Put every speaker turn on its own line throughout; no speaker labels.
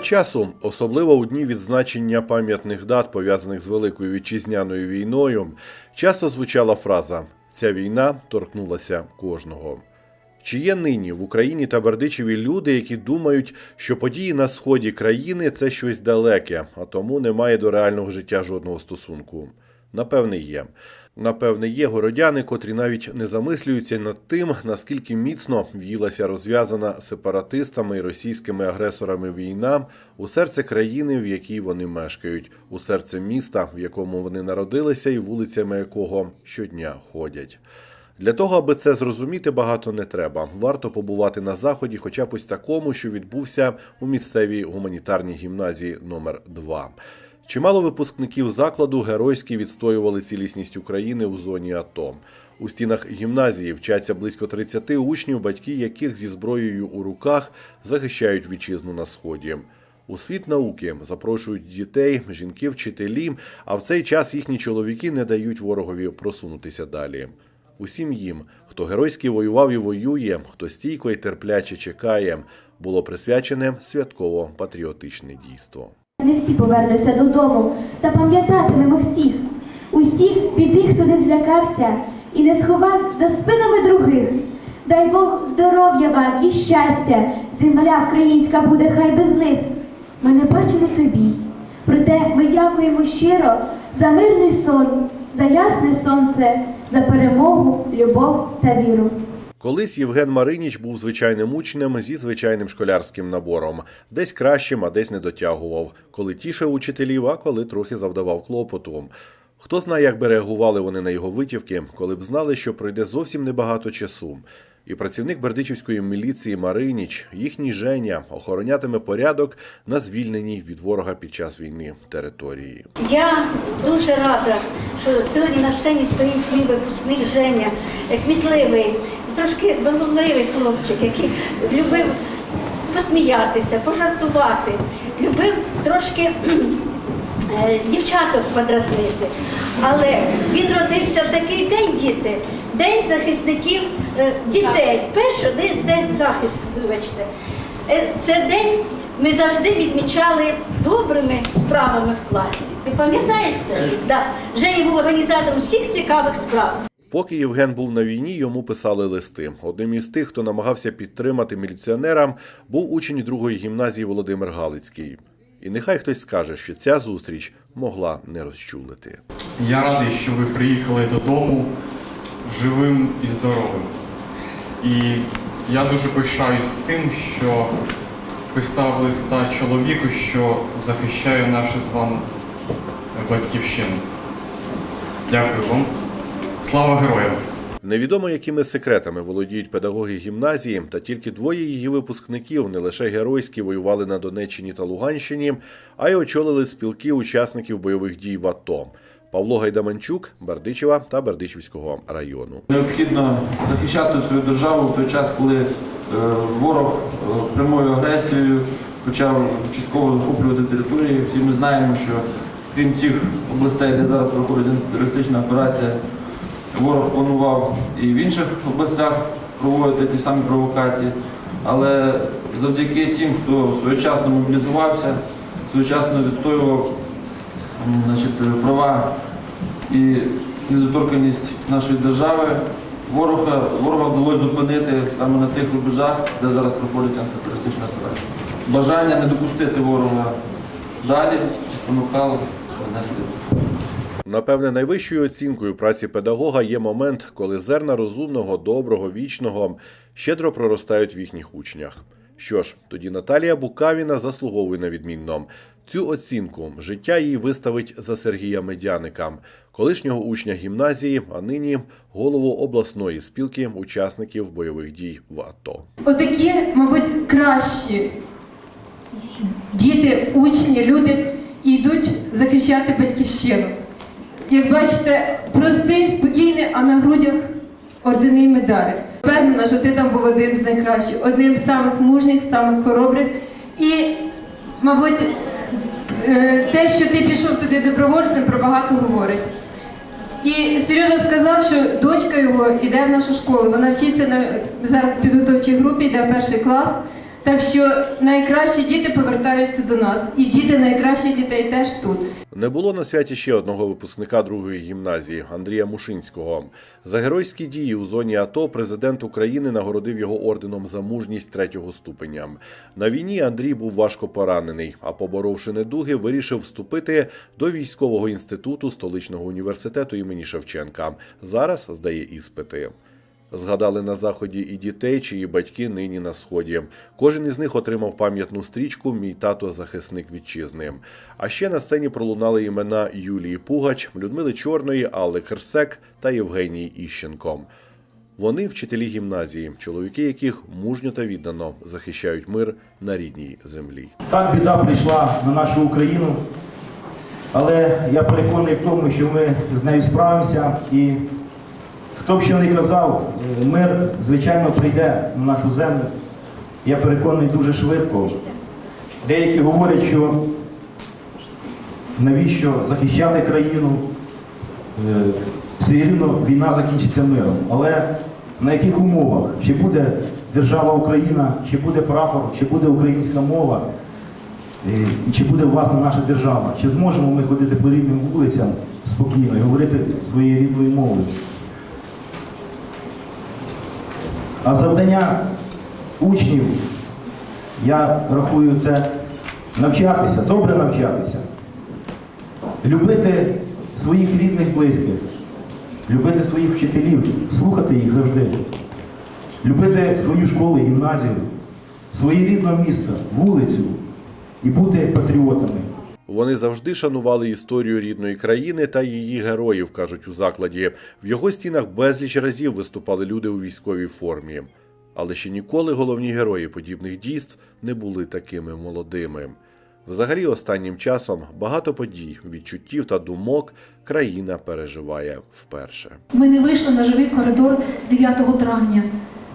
Свого часу, особливо у дні відзначення пам'ятних дат, пов'язаних з Великою вітчизняною війною, часто звучала фраза Ця війна торкнулася кожного. Чи є нині в Україні та Бердичеві люди, які думають, що події на сході країни це щось далеке, а тому немає до реального життя жодного стосунку? Напевне, є. Напевне, є городяни, котрі навіть не замислюються над тим, наскільки міцно в'їлася розв'язана сепаратистами і російськими агресорами війна у серце країни, в якій вони мешкають, у серце міста, в якому вони народилися, і вулицями якого щодня ходять. Для того, аби це зрозуміти, багато не треба. Варто побувати на заході, хоча б ось такому, що відбувся у місцевій гуманітарній гімназії номер 2 Чимало випускників закладу геройськи відстоювали цілісність України у зоні АТО. У стінах гімназії вчаться близько 30 учнів, батьки яких зі зброєю у руках захищають вітчизну на сході. У світ науки запрошують дітей, жінки, вчителі, а в цей час їхні чоловіки не дають ворогові просунутися далі. Усім їм, хто геройськи воював і воює, хто стійко і терпляче чекає, було присвячене святково-патріотичне дійство.
Не всі повернуться додому, та пам'ятатимемо всіх, усіх біди, хто не злякався і не сховав за спинами других. Дай Бог здоров'я вам і щастя, земля українська буде хай без них. Ми не бачили тобі, проте ми дякуємо щиро за мирний сон, за ясне сонце, за перемогу, любов та віру.
Колись Євген Мариніч був звичайним учнем зі звичайним школярським набором, десь кращим, а десь не дотягував, коли тішив учителів, а коли трохи завдавав клопоту. Хто знає, як би реагували вони на його витівки, коли б знали, що пройде зовсім небагато часу. І працівник Бердичівської міліції Мариніч, їхній Женя, охоронятиме порядок на звільненій від ворога під час війни території.
Я дуже рада, що сьогодні на сцені стоїть мій випускник Женя, кмітливий, трошки баловливий хлопчик, який любив посміятися, пожартувати, любив трошки е, дівчаток подразнити. Але він родився в такий день, діти, день захисників е, дітей. Перший день, захисту, вибачте. Е, Це день ми завжди відмічали добрими справами в класі. Ти пам'ятаєш це? Да. Женя був організатором всіх цікавих справ.
Поки Євген був на війні, йому писали листи. Одним із тих, хто намагався підтримати міліціонера, був учень другої гімназії Володимир Галицький. І нехай хтось скаже, що ця зустріч могла не розчулити.
Я радий, що ви приїхали додому живим і здоровим. І я дуже пишаюсь тим, що писав листа чоловіку, що захищає нашу з вами батьківщину. Дякую вам. Слава героям!
Невідомо, якими секретами володіють педагоги гімназії, та тільки двоє її випускників не лише геройськи воювали на Донеччині та Луганщині, а й очолили спілки учасників бойових дій в АТО. Павло Гайдаманчук, Бердичева та Бердичівського району.
Необхідно захищати свою державу в той час, коли е, ворог е, прямою агресією почав частково захоплювати території. Всі ми знаємо, що крім цих областей, де зараз проходить терористична операція, ворог планував і в інших областях проводити ті самі провокації. Але завдяки тим, хто своєчасно мобілізувався, своєчасно відстоював значить, права і недоторканність нашої держави. Ворога, ворога вдалося зупинити саме на тих рубежах, де зараз проходить антитерористична операція. Бажання не допустити ворога далі спонукало мене туди.
Напевне, найвищою оцінкою праці педагога є момент, коли зерна розумного, доброго, вічного щедро проростають в їхніх учнях. Що ж, тоді Наталія Букавіна заслуговує на відмінно. Цю оцінку життя їй виставить за Сергія Медяника, колишнього учня гімназії, а нині голову обласної спілки учасників бойових дій в АТО.
Отакі, мабуть, кращі діти, учні, люди йдуть захищати батьківщину. Як бачите, простий, спокійний, а на грудях ордени і медалі. Впевнена, що ти там був один з найкращих, одним з самих мужніх, самих хоробрих. І, мабуть, е, те, що ти пішов туди добровольцем, про багато говорить. І Сережа сказав, що дочка його йде в нашу школу. Вона вчиться на зараз в підготовчій групі, йде в перший клас. Так що найкращі діти повертаються до нас, і діти найкращих дітей теж тут.
Не було на святі ще одного випускника другої гімназії Андрія Мушинського. За геройські дії у зоні АТО президент України нагородив його орденом за мужність третього ступеня. На війні Андрій був важко поранений, а поборовши недуги, вирішив вступити до військового інституту столичного університету імені Шевченка. Зараз здає іспити. Згадали на заході і дітей, чиї батьки нині на сході. Кожен із них отримав пам'ятну стрічку Мій тато захисник вітчизни. А ще на сцені пролунали імена Юлії Пугач, Людмили Чорної, Алли Керсек та Євгенії Іщенко. Вони вчителі гімназії, чоловіки яких мужньо та віддано захищають мир на рідній землі.
Так біда прийшла на нашу Україну, але я переконаний в тому, що ми з нею справимося і хто б що не казав, е, мир, звичайно, прийде на нашу землю. Я переконаний дуже швидко. Деякі говорять, що навіщо захищати країну, Е, все рівно війна закінчиться миром. Але на яких умовах? Чи буде держава Україна, чи буде прапор, чи буде українська мова? Е, І чи буде власне наша держава? Чи зможемо ми ходити по рідним вулицям спокійно і говорити своєю рідною мовою? А завдання учнів, я рахую, це навчатися, добре навчатися, любити своїх рідних близьких, любити своїх вчителів, слухати їх завжди, любити свою школу, гімназію, своє рідне місто, вулицю і бути патріотами.
Вони завжди шанували історію рідної країни та її героїв, кажуть у закладі. В його стінах безліч разів виступали люди у військовій формі. Але ще ніколи головні герої подібних дійств не були такими молодими. Взагалі, останнім часом багато подій, відчуттів та думок країна переживає вперше.
Ми не вийшли на живий коридор 9 травня,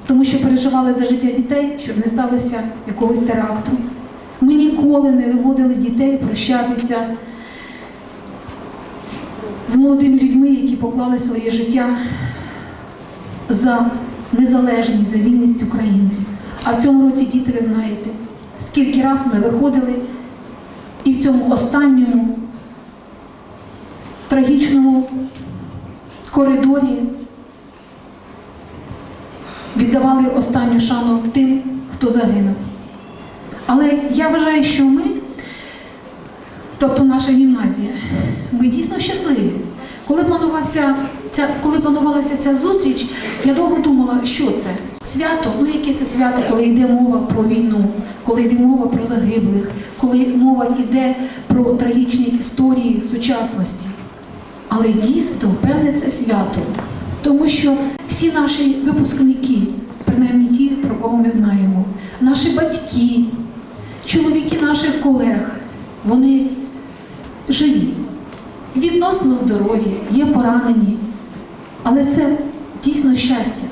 тому що переживали за життя дітей, щоб не сталося якогось теракту. Ніколи не виводили дітей прощатися з молодими людьми, які поклали своє життя за незалежність, за вільність України. А в цьому році, діти, ви знаєте, скільки раз ми виходили і в цьому останньому трагічному коридорі віддавали останню шану тим, хто загинув. Але я вважаю, що ми, тобто наша гімназія, ми дійсно щасливі. Коли планувався ця, коли планувалася ця зустріч, я довго думала, що це свято. Ну яке це свято, коли йде мова про війну, коли йде мова про загиблих, коли мова йде про трагічні історії сучасності. Але дійсно, певне, це свято, тому що всі наші випускники, принаймні ті, про кого ми знаємо, наші батьки, наших колег, вони живі, відносно здорові, є поранені. Але це дійсно щастя.